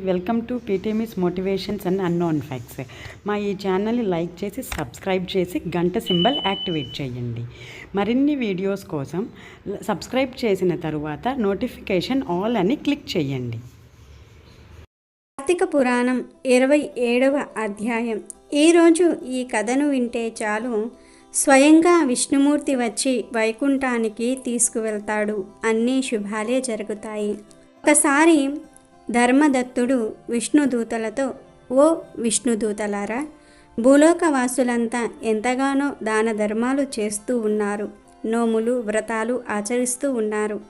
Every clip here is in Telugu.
వెల్కమ్ టు పీటీఎంఈస్ మోటివేషన్స్ అండ్ అన్నోన్ ఫ్యాక్ట్స్. మా ఈ ఛానల్ని లైక్ చేసి సబ్స్క్రైబ్ చేసి గంట సింబల్ యాక్టివేట్ చేయండి. మరిన్ని వీడియోస్ కోసం సబ్స్క్రైబ్ చేసిన తరువాత నోటిఫికేషన్ ఆల్ అని క్లిక్ చేయండి. కార్తీక పురాణం ఇరవై ఏడవ అధ్యాయం. ఈరోజు ఈ కథను వింటే చాలు. స్వయంగా విష్ణుమూర్తి వచ్చి వైకుంఠానికి తీసుకువెళ్తాడు. అన్నీ శుభాలే జరుగుతాయి. ఒకసారి ధర్మదత్తుడు విష్ణుదూతలతో ఓ విష్ణుదూతలారా భూలోకవాసులంతా ఎంతగానో దాన ధర్మాలు చేస్తూ ఉన్నారు నోములు వ్రతాలు ఆచరిస్తూ ఉన్నారు.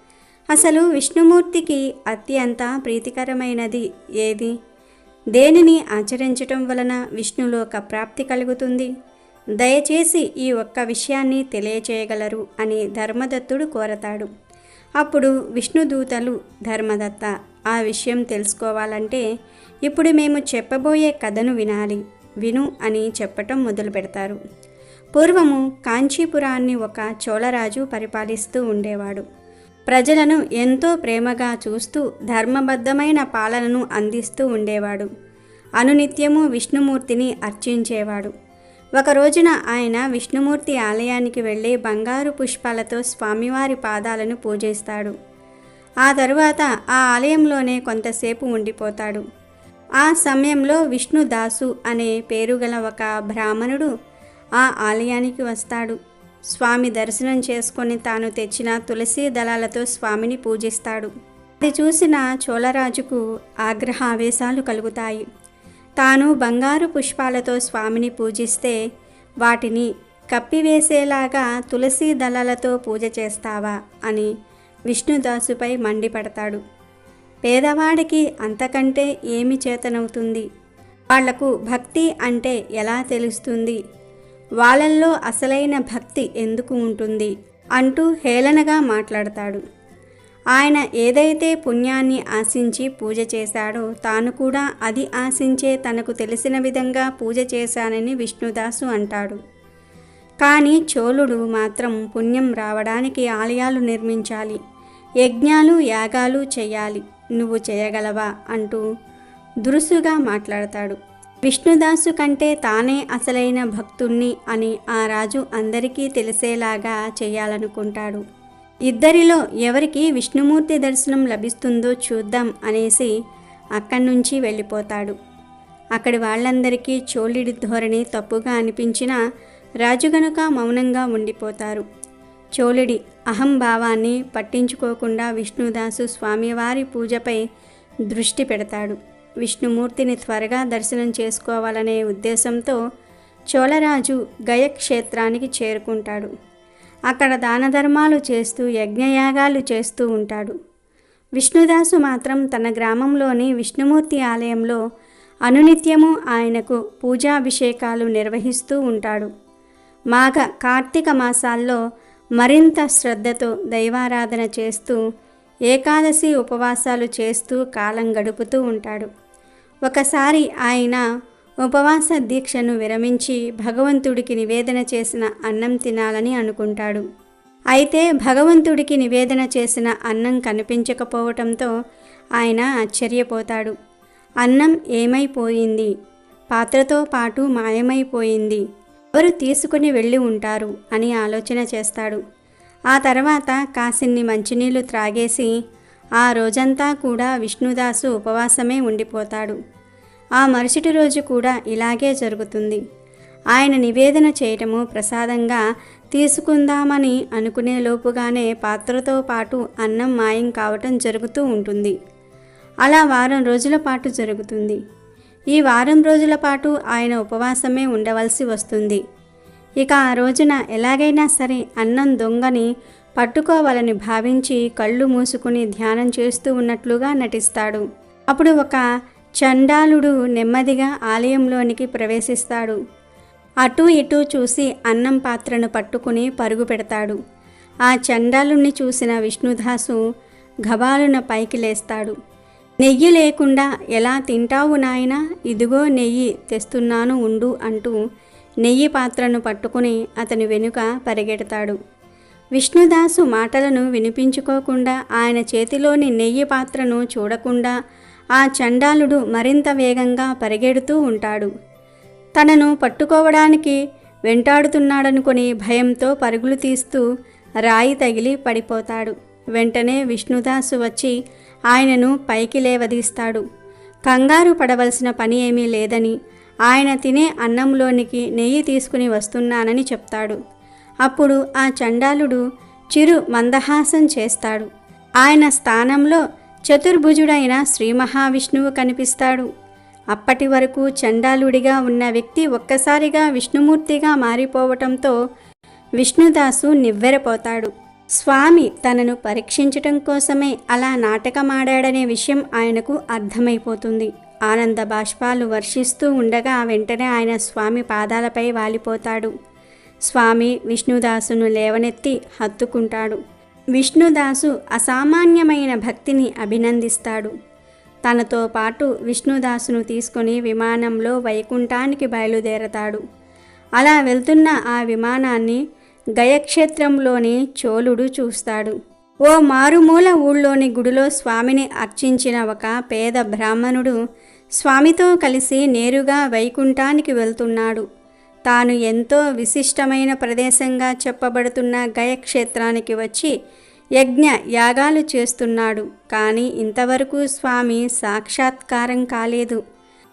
అసలు విష్ణుమూర్తికి అత్యంత ప్రీతికరమైనది ఏది? దేనిని ఆచరించటం వలన విష్ణులోక ప్రాప్తి కలుగుతుంది? దయచేసి ఈ ఒక్క విషయాన్ని తెలియచేయగలరు అని ధర్మదత్తుడు కోరతాడు. అప్పుడు విష్ణుదూతలు ధర్మదత్త ఆ విషయం తెలుసుకోవాలంటే ఇప్పుడు మేము చెప్పబోయే కథను వినాలి. విను అని చెప్పటం మొదలు పెడతారు పూర్వము కాంచీపురాన్ని ఒక చోళరాజు పరిపాలిస్తూ ఉండేవాడు. ప్రజలను ఎంతో ప్రేమగా చూస్తూ ధర్మబద్ధమైన పాలనను అందిస్తూ ఉండేవాడు. అనునిత్యము విష్ణుమూర్తిని అర్చించేవాడు. ఒక రోజున ఆయన విష్ణుమూర్తి ఆలయానికి వెళ్ళి బంగారు పుష్పాలతో స్వామివారి పాదాలను పూజిస్తాడు. ఆ తరువాత ఆ ఆలయంలోనే కొంతసేపు ఉండిపోతాడు. ఆ సమయంలో విష్ణుదాసు అనే పేరుగల ఒక బ్రాహ్మణుడు ఆ ఆలయానికి వస్తాడు. స్వామి దర్శనం చేసుకొని తాను తెచ్చిన తులసి దళాలతో స్వామిని పూజిస్తాడు. అది చూసిన చోళరాజుకు ఆగ్రహావేశాలు కలుగుతాయి. తాను బంగారు పుష్పాలతో స్వామిని పూజిస్తే వాటిని కప్పివేసేలాగా తులసి దళాలతో పూజ చేస్తావా అని విష్ణుదాసుపై మండిపడతాడు. పేదవాడికి అంతకంటే ఏమి చేతనవుతుంది? వాళ్ళకు భక్తి అంటే ఎలా తెలుస్తుంది? వాళ్ళల్లో అసలైన భక్తి ఎందుకు ఉంటుంది? అంటూ హేళనగా మాట్లాడతాడు. ఆయన ఏదైతే పుణ్యాన్ని ఆశించి పూజ చేశాడో తాను కూడా అది ఆశించే తనకు తెలిసిన విధంగా పూజ చేశానని విష్ణుదాసు అంటాడు. కానీ చోళుడు మాత్రం పుణ్యం రావడానికి ఆలయాలు నిర్మించాలి. యజ్ఞాలు యాగాలు చేయాలి. నువ్వు చేయగలవా? అంటూ దురుసుగా మాట్లాడతాడు. విష్ణుదాసు కంటే తానే అసలైన భక్తుణ్ణి అని ఆ రాజు అందరికీ తెలిసేలాగా చేయాలనుకుంటాడు. ఇద్దరిలో ఎవరికి విష్ణుమూర్తి దర్శనం లభిస్తుందో చూద్దాం అనేసి అక్కడి నుంచి వెళ్ళిపోతాడు. అక్కడి వాళ్ళందరికీ చోళుడి ధోరణి తప్పుగా అనిపించినా రాజు గనుక మౌనంగా ఉండిపోతారు. చోళుడి అహంభావాన్ని పట్టించుకోకుండా విష్ణుదాసు స్వామివారి పూజపై దృష్టి పెడతాడు. విష్ణుమూర్తిని త్వరగా దర్శనం చేసుకోవాలనే ఉద్దేశంతో చోళరాజు గయక్షేత్రానికి చేరుకుంటాడు. అక్కడ దాన ధర్మాలు చేస్తూ యజ్ఞయాగాలు చేస్తూ ఉంటాడు. విష్ణుదాసు మాత్రం తన గ్రామంలోని విష్ణుమూర్తి ఆలయంలో అనునిత్యము ఆయనకు పూజాభిషేకాలు నిర్వహిస్తూ ఉంటాడు. మాఘ కార్తీక మాసాల్లో మరింత శ్రద్ధతో దైవారాధన చేస్తూ ఏకాదశి ఉపవాసాలు చేస్తూ కాలం గడుపుతూ ఉంటాడు. ఒకసారి ఆయన ఉపవాస దీక్షను విరమించి భగవంతుడికి నివేదన చేసిన అన్నం తినాలని అనుకుంటాడు. అయితే భగవంతుడికి నివేదన చేసిన అన్నం కనిపించకపోవటంతో ఆయన ఆశ్చర్యపోతాడు. అన్నం ఏమైపోయింది? పాత్రతో పాటు మాయమైపోయింది. ఎవరు తీసుకుని వెళ్ళి ఉంటారు అని ఆలోచన చేస్తాడు. ఆ తర్వాత కాసిన్ని మంచినీళ్ళు త్రాగేసి ఆ రోజంతా కూడా విష్ణుదాసు ఉపవాసమే ఉండిపోతాడు. ఆ మరుసటి రోజు కూడా ఇలాగే జరుగుతుంది. ఆయన నివేదన చేయటము ప్రసాదంగా తీసుకుందామని అనుకునే లోపుగానే పాత్రతో పాటు అన్నం మాయం కావటం జరుగుతూ ఉంటుంది. అలా వారం రోజుల పాటు జరుగుతుంది. ఈ వారం రోజుల పాటు ఆయన ఉపవాసమే ఉండవలసి వస్తుంది. ఇక ఆ రోజున ఎలాగైనా సరే అన్నం దొంగని పట్టుకోవాలని భావించి కళ్ళు మూసుకుని ధ్యానం చేస్తూ ఉన్నట్లుగా నటిస్తాడు. అప్పుడు ఒక చండాలుడు నెమ్మదిగా ఆలయంలోనికి ప్రవేశిస్తాడు. అటూ ఇటూ చూసి అన్నం పాత్రను పట్టుకుని పరుగు పెడతాడు. ఆ చండాలుణ్ణి చూసిన విష్ణుదాసు గబాలున పైకి లేస్తాడు. నెయ్యి లేకుండా ఎలా తింటావు నాయనా? ఇదిగో నెయ్యి తెస్తున్నాను ఉండు అంటూ నెయ్యి పాత్రను పట్టుకుని అతని వెనుక పరిగెడతాడు. విష్ణుదాసు మాటలను వినిపించుకోకుండా ఆయన చేతిలోని నెయ్యి పాత్రను చూడకుండా ఆ చండాలుడు మరింత వేగంగా పరిగెడుతూ ఉంటాడు. తనను పట్టుకోవడానికి వెంటాడుతున్నాడనుకొని భయంతో పరుగులు తీస్తూ రాయి తగిలి పడిపోతాడు. వెంటనే విష్ణుదాసు వచ్చి ఆయనను పైకి లేవదీస్తాడు. కంగారు పడవలసిన పని ఏమీ లేదని ఆయన తినే అన్నంలోనికి నెయ్యి తీసుకుని వస్తున్నానని చెప్తాడు. అప్పుడు ఆ చండాలుడు చిరు మందహాసం చేస్తాడు. ఆయన స్థానంలో చతుర్భుజుడైన శ్రీ మహావిష్ణువు కనిపిస్తాడు. అప్పటి వరకు చండాలుడిగా ఉన్న వ్యక్తి ఒక్కసారిగా విష్ణుమూర్తిగా మారిపోవటంతో విష్ణుదాసు నివ్వెరపోతాడు. స్వామి తనను పరీక్షించటం కోసమే అలా నాటకమాడాడనే విషయం ఆయనకు అర్థమైపోతుంది. ఆనంద బాష్పాలు వర్షిస్తూ ఉండగా వెంటనే ఆయన స్వామి పాదాలపై వాలిపోతాడు. స్వామి విష్ణుదాసును లేవనెత్తి హత్తుకుంటాడు. విష్ణుదాసు అసామాన్యమైన భక్తిని అభినందిస్తాడు. తనతో పాటు విష్ణుదాసును తీసుకొని విమానంలో వైకుంఠానికి బయలుదేరతాడు. అలా వెళ్తున్న ఆ విమానాన్ని గయక్షేత్రంలోని చోళుడు చూస్తాడు. ఓ మారుమూల ఊళ్ళోని గుడిలో స్వామిని అర్చించిన ఒక పేద బ్రాహ్మణుడు స్వామితో కలిసి నేరుగా వైకుంఠానికి వెళ్తున్నాడు. తాను ఎంతో విశిష్టమైన ప్రదేశంగా చెప్పబడుతున్న గయక్షేత్రానికి వచ్చి యజ్ఞ యాగాలు చేస్తున్నాడు. కానీ ఇంతవరకు స్వామి సాక్షాత్కారం కాలేదు.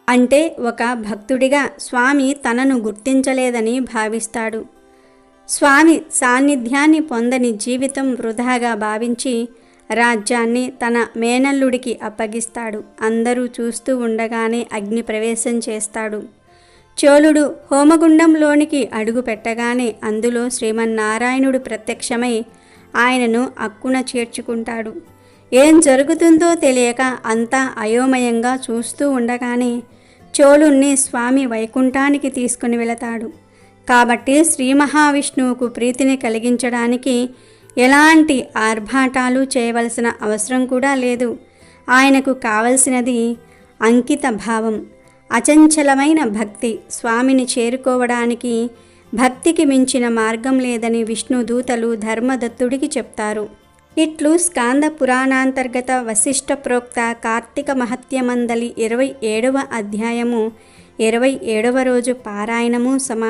అంటే ఒక భక్తుడిగా స్వామి తనను గుర్తించలేదని భావిస్తాడు. స్వామి సాన్నిధ్యాన్ని పొందని జీవితం వృధాగా భావించి రాజ్యాన్ని తన మేనల్లుడికి అప్పగిస్తాడు. అందరూ చూస్తూ ఉండగానే అగ్ని ప్రవేశం చేస్తాడు. చోళుడు హోమగుండంలోనికి అడుగు పెట్టగానే అందులో శ్రీమన్నారాయణుడు ప్రత్యక్షమై ఆయనను అక్కున చేర్చుకుంటాడు. ఏం జరుగుతుందో తెలియక అంతా అయోమయంగా చూస్తూ ఉండగానే చోళుణ్ణి స్వామి వైకుంఠానికి తీసుకుని వెళతాడు. కాబట్టి శ్రీ మహావిష్ణువుకు ప్రీతిని కలిగించడానికి ఎలాంటి ఆర్భాటాలు చేయవలసిన అవసరం కూడా లేదు. ఆయనకు కావలసినది అంకిత భావం అచంచలమైన భక్తి స్వామిని చేరుకోవడానికి భక్తికి మించిన మార్గం లేదని విష్ణు దూతలు ధర్మదత్తుడికి చెప్తారు. ఇట్లు స్కాంద పురాణాంతర్గత వశిష్ఠ ప్రోక్త కార్తీక మహత్యమందలి ఇరవై ఏడవ అధ్యాయము ఇరవై ఏడవ రోజు పారాయణము సమా